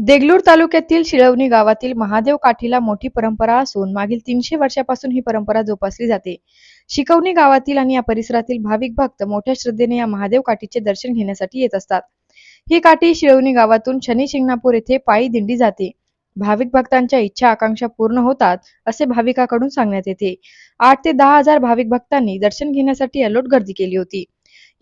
देगलूर तालुक्यातील शिळवणी गावातील महादेव काठीला मोठी परंपरा असून मागील तीनशे वर्षापासून ही परंपरा जोपासली जाते. शिकवणी गावातील आणि या परिसरातील भाविक भक्त मोठ्या श्रद्धेने या महादेव काठीचे दर्शन घेण्यासाठी येत असतात. ही काठी शिळवणी गावातून शनी शिंगणापूर येथे पायी दिंडी जाते. भाविक भक्तांच्या इच्छा आकांक्षा पूर्ण होतात असे भाविकाकडून सांगण्यात येते. आठ ते दहा हजार भाविक भक्तांनी दर्शन घेण्यासाठी अलोट गर्दी केली होती.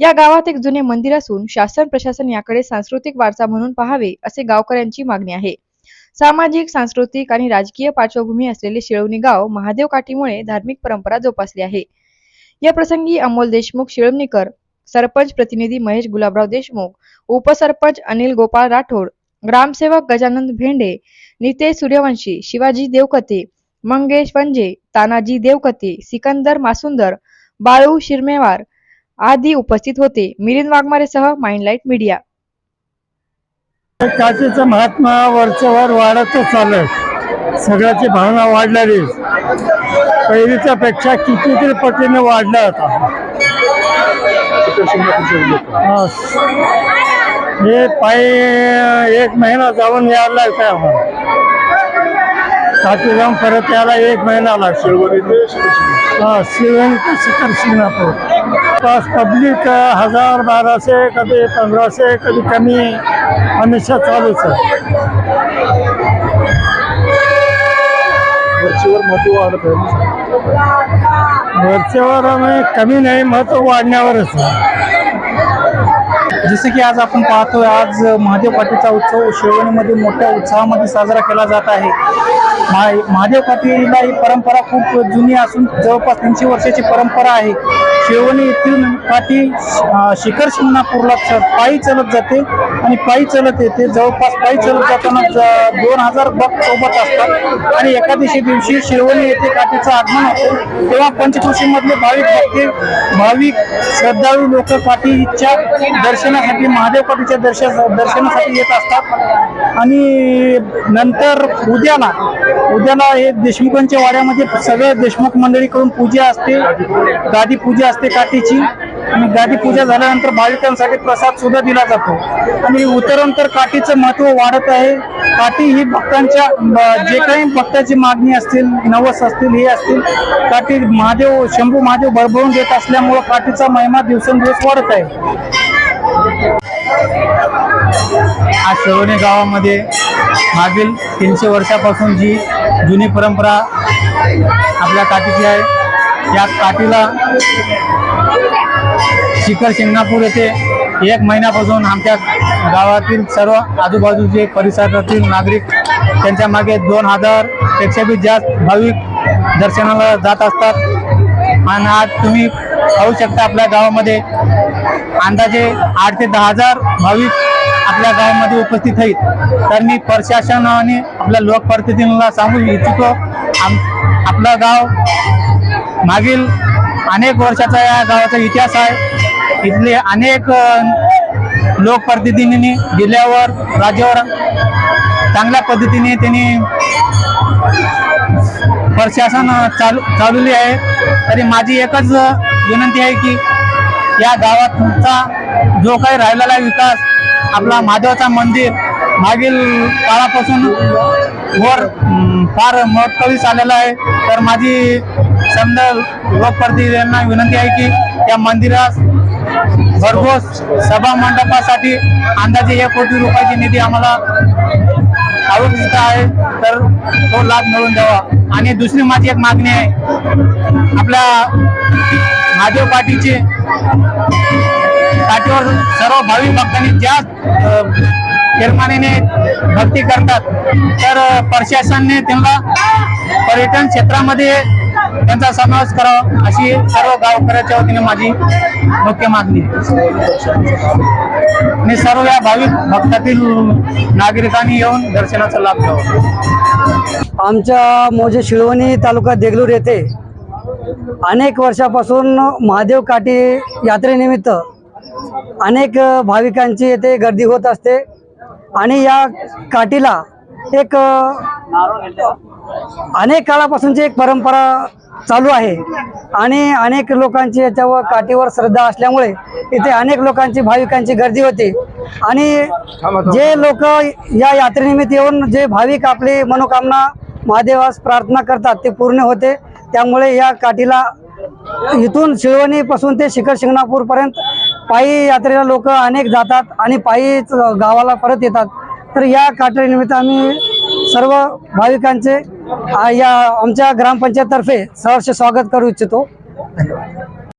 या गावात एक जुने मंदिर असून शासन प्रशासन याकडे सांस्कृतिक वारसा म्हणून पाहावे असे गावकऱ्यांची मागणी आहे. सामाजिक सांस्कृतिक आणि राजकीय पार्श्वभूमी असलेले शिळवणी गाव महादेव काठीमुळे धार्मिक परंपरा जोपासली आहे. या प्रसंगी अमोल देशमुख शिळवणीकर सरपंच प्रतिनिधी महेश गुलाबराव देशमुख उपसरपंच अनिल गोपाळ राठोड ग्रामसेवक गजानंद भेंडे नितेश सूर्यवंशी शिवाजी देवकते मंगेश वंजे तानाजी देवकते सिकंदर मासुंदर बाळू शिरमेवार आदी उपस्थित होते. मिलिंद वाघमारेसह माइंडलाईट मीडिया. काचेचं महात्मा वरचवर वाढतच चाललंय. सगळ्याची भावना वाढलेली. पहिलीच्या पेक्षा कितीतरी पटीने वाढल्या आता. हे पायी एक महिना जाऊन यायला लागतंय आम्हाला. काठी जाऊन परत यायला एक महिना लागतो. हा शिवण ते शिखर शिंगणापूर पास पब्लिक हजार बाराशे कधी पंधराशे कधी कमी. हमेशा चालूच आहे. वरचीवर महत्त्व आम्ही कमी नाही महत्त्व वाढण्यावरच आहे. जसं की आज आपण पाहतोय आज महादेव पाटीलचा उत्सव शिवणीमध्ये मोठ्या उत्साहामध्ये साजरा केला जात आहे. महादेव पाटीलला ही परंपरा खूप जुनी असून जवळपास तीनशे वर्षाची परंपरा आहे. शेवणी येथील काठी शिखर शिंगणापूरला च- पायी चलत जाते आणि पायी चलत येते. जवळपास पायी चलत जाताना दोन हजार भक्त सोबत असतात. आणि एकादशी दिवशी शिरवणी येथे काठीचं आगमन होते. तेव्हा पंचकृषीमधले भाविक भक्ते भाविक श्रद्धाळू लोक काठीच्या दर्शनासाठी महादेव काठीच्या दर्शन दर्शनासाठी येत असतात. आणि नंतर उद्याला उद्याला हे देशमुखांच्या वाड्यामध्ये सगळ्या देशमुख मंडळीकडून पूजा असते. गादी पूजा असते. काठीची आणि गादी पूजा झाल्यानंतर भाविकांसाठी प्रसाद सुद्धा दिला जातो. आणि उतरंतर काठीचं महत्त्व वाढत आहे. काठी ही भक्तांच्या जे काही भक्ताची मागणी असतील नवस असतील हे असतील काठी महादेव शंभू महादेव भरभरून देत असल्यामुळं काठीचा महिमा दिवसेंदिवस वाढत आहे. आज शिरोणी गावामध्ये मागील तीनशे वर्षापासून जी जुनी परंपरा आपल्या काठीची आहे या काठीला शिखर शिंगणापूर येथे एक महिन्यापासून आमच्या गावातील सर्व आजूबाजूचे परिसरातील नागरिक त्यांच्या मागे दोन हजारपेक्षा बी जास्त भाविक दर्शनाला जात असतात. आणि आज तुम्ही पाहू शकता आपल्या गावामध्ये अंदाजे आठ ते दहा हजार भाविक आपल्या गावामध्ये उपस्थित आहेत. तर मी प्रशासन आपल्या लोकप्रतिनिधींना सांगू इच्छितो आम आपलं गाव मागील अनेक वर्षाचा या गावाचा इतिहास आहे. इथले अनेक लोकप्रतिनिधींनी जिल्ह्यावर राज्यावर चांगल्या पद्धतीने त्यांनी प्रशासन चालू चालवली आहे. तरी माझी एकच विनंती आहे की या गावाचा जो काही राहिलेला विकास आपला महादेवाचा मंदिर मागील काळापासून वर फार मोठकळीस आलेला आहे. तर माझी समजा लोकप्रतिनिधींना विनंती आहे की त्या मंदिरास भरघोस सभा मंडपासाठी अंदाजे एक कोटी रुपयाची निधी आम्हाला आवश्यक आहे. तर तो लाभ मिळवून द्यावा. आणि दुसरी माझी एक मागणी आहे. आपल्या महादेव पाटीचे पाठीवर सर्व भाविक भक्तांनी ज्या निर्माणीने भक्ती करतात तर प्रशासनने प्रशासनाने त्यांना पर्यटन क्षेत्रामध्ये त्यांचा समावेश करावा अशी सर्व गावकऱ्याच्या वतीने माझी मुख्य मागणी आणि सर्व या भाविक भक्तातील नागरिकांनी येऊन दर्शनाचा लाभ घ्यावा. आमच्या मोजे शिळवणी तालुका देगलूर येथे अनेक वर्षापासून महादेव काठी यात्रेनिमित्त अनेक भाविकांची येथे गर्दी होत असते आणि या काठीला एक अनेक काळापासूनची एक परंपरा चालू आहे आणि अनेक लोकांची याच्यावर काठीवर श्रद्धा असल्यामुळे इथे अनेक लोकांची भाविकांची गर्दी होते. आणि जे लोक या यात्रेनिमित्त येऊन जे भाविक आपली मनोकामना महादेवास प्रार्थना करतात ते पूर्ण होते. त्यामुळे या काठीला इथून शिळवणीपासून ते शिखर शिंगणापूरपर्यंत पायी यात्रेला लोक अनेक जातात आणि पायीच गावाला परत येतात. तर या काठीनिमित्त आम्ही सर्व भाविकांचे या आमच्या ग्रामपंचायततर्फे सहर्ष स्वागत करू इच्छितो. धन्यवाद.